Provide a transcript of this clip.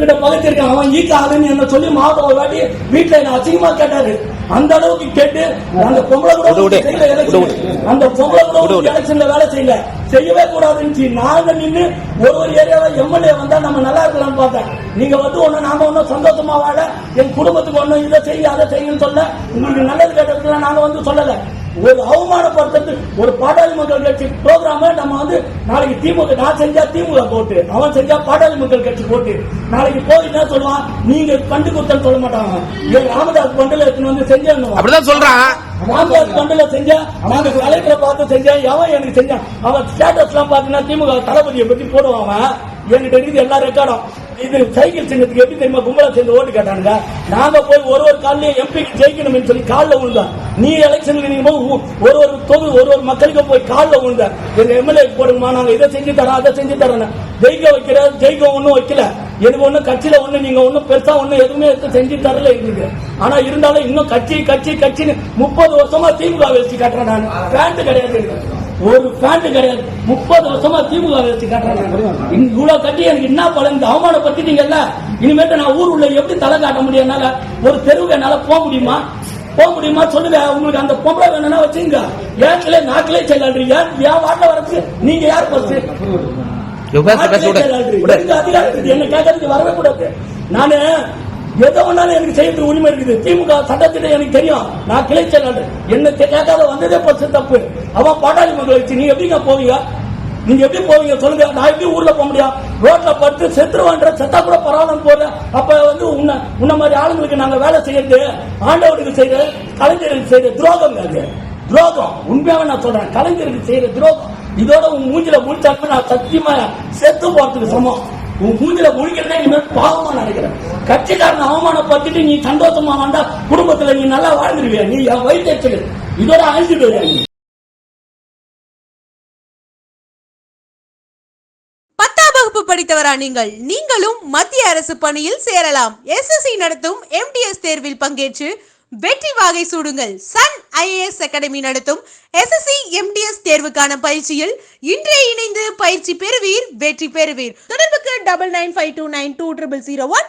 கிட்ட பகிர்ந்திருக்கேன் அவன் ஈக்க ஆளுன்னு என்ன சொல்லி மாவட்டம் ஒரு வாட்டி வீட்டுல என்ன அசிங்கமா கேட்டாரு. அந்த அளவுக்கு கேட்டு அந்த பொம்பளை கூட. அந்த பொம்பளை கூட. எலெக்ஷன்ல வேலை செய்யல. செய்யவே கூடாதுன்னு நாங்க நின்னு ஒரு ஒரு ஏரியாவை எம்எல்ஏ வந்தா நம்ம நல்லா இருக்கலாம்னு பார்த்தேன். நீங்க வந்து ஒண்ணு நாம ஒண்ணும் சந்தோஷமா வாழ என் குடும்பத்துக்கு ஒண்ணும் இதை செய்ய அதை செய்யுன்னு சொல்ல உங்களுக்கு நல்லது கேட்டதுக்கு நாங்க வந்து சொல்லல. ஒரு அவமானப்படுத்துறது ஒரு பாட்டாளி மக்கள் கட்சி ப்ரோக்ராம நம்ம வந்து நாளைக்கு திமுக நான் செஞ்சா திமுக போட்டு அவன் செஞ்சா பாட்டாளி மக்கள் கட்சி போட்டு நாளைக்கு போய் என்ன சொல்லுவான்? நீங்க கண்டு குத்தம் சொல்ல மாட்டாங்க. ஏன் ராமதாஸ் பண்டில் எடுத்துன்னு வந்து செஞ்சேன்னு அப்படிதான் சொல்றான். ராமதாஸ் பண்டில செஞ்ச நாங்க கலெக்டரை பார்த்து செஞ்சேன் எவன் எனக்கு செஞ்சான் அவன் ஸ்டேட்டஸ் எல்லாம் பாத்தீங்கன்னா திமுக தளபதியை பத்தி போடுவான் என்கிட்ட இருக்குது எல்லா ரெக்கார்டும் இது சைக்கிள் சங்கத்துக்கு எப்படி தெரியுமா? கும்பலா சேர்ந்து ஓட்டு கேட்டானுங்க. நாங்க போய் ஒரு ஒரு காலையும் எம்பிக்கு ஜெயிக்கணும்னு சொல்லி காலில் விழுந்தா நீ எலெக்ஷனுக்கு நீங்க போய் ஒரு ஒரு தொகுதி ஒரு ஒரு மக்களுக்கும் போய் காலில் விழுந்த எங்க எம்எல்ஏ போடுங்கம்மா நாங்க இதை செஞ்சு தரோம் அதை செஞ்சு தரோம் ஜெயிக்க வைக்கிற ஜெயிக்க ஒன்றும் வைக்கல. எனக்கு ஒன்றும் கட்சியில ஒண்ணு நீங்க ஒன்றும் பெருசா ஒண்ணும் எதுவுமே எடுத்து செஞ்சு தரல எங்களுக்கு. ஆனா இருந்தாலும் இன்னும் கட்சி கட்சி கட்சின்னு முப்பது வருஷமா திமுக வச்சு காட்டுறேன் நான். பேண்ட் கிடையாது ஒரு பேண்ட் கிடையாது. முப்பது வருஷமா திமுக வச்சு காட்டுறேன் நான். இவ்வளவு கட்டி எனக்கு என்ன பலன்? இந்த அவமானப்படுத்திட்டீங்கல்ல? இனிமேட்டு நான் ஊர் உள்ள எப்படி தலை காட்ட முடியும்? என்னால ஒரு தெருவுக்கு என்னால போக முடியுமா? போக முடியுமா? சொல்லுங்க. உங்களுக்கு அந்த பொம்பளை வேணும்னா வச்சுங்க. ஏற்கனவே நாக்கிலே செல்லாடுறீங்க ஏன் வாட்ட வரதுக்கு நீங்க யார் அதிகாரம் இருக்குது. என்ன கேட்கறதுக்கு வரவே கூடாது. நானு எதை வேணாலும் எனக்கு செய்யறதுக்கு உரிமை இருக்குது. திமுக சட்டத்திட்ட எனக்கு தெரியும். நான் கிளை செயலாளர். என்ன கேட்காத வந்ததே பத்து தப்பு. அவன் பாட்டாளி மக்களை வச்சு நீ எப்படிங்க போவீங்க? நீங்க எப்படி போவீங்க சொல்லுங்க. நான் எப்படி ஊர்ல போக முடியும்? ரோட்ல படுத்து செத்துருவான்ற செத்தா கூட பரவாயில்ல போல அப்ப வந்து உன்ன உன்ன மாதிரி ஆளுங்களுக்கு நாங்க வேலை செய்யறது ஆண்டவனுக்கு செய்யற கலைஞருக்கு செய்யற துரோகம் அது. துரோகம். உண்மையாவே நான் சொல்றேன். கலைஞருக்கு செய்யற துரோகம். இதோட உன் மூஞ்சில முடிச்சாலும் நான் சத்தியமா செத்து போறதுக்கு சமம். உன் மூஞ்சில முடிக்கிறதே இனிமேல் பாவம் கட்சிக்காரன் அவமானப்பட்டுட்டு நீ சந்தோஷமா வந்தா குடும்பத்துல நீ நல்லா வாழ்ந்துருவியா? நீ என் வயிற்று இதோட அழிஞ்சிட்டு நீ பத்தாம் வகுப்பு படித்தவரா நீங்கள்? நீங்களும் மத்திய அரசு பணியில் சேரலாம். எஸ்எஸ்சி நடத்தும் எம்டிஎஸ் தேர்வில் பங்கேற்று வெற்றி வாகை சூடுங்கள். சன் ஐஏஎஸ் அகாடமி நடத்தும் எஸ்எஸ்சி எம்டிஎஸ் தேர்வுக்கான பயிற்சியில் இன்றே இணைந்து பயிற்சி பெறுவீர் வெற்றி பெறுவீர். தொடர்புக்கு double nine five two nine two triple zero one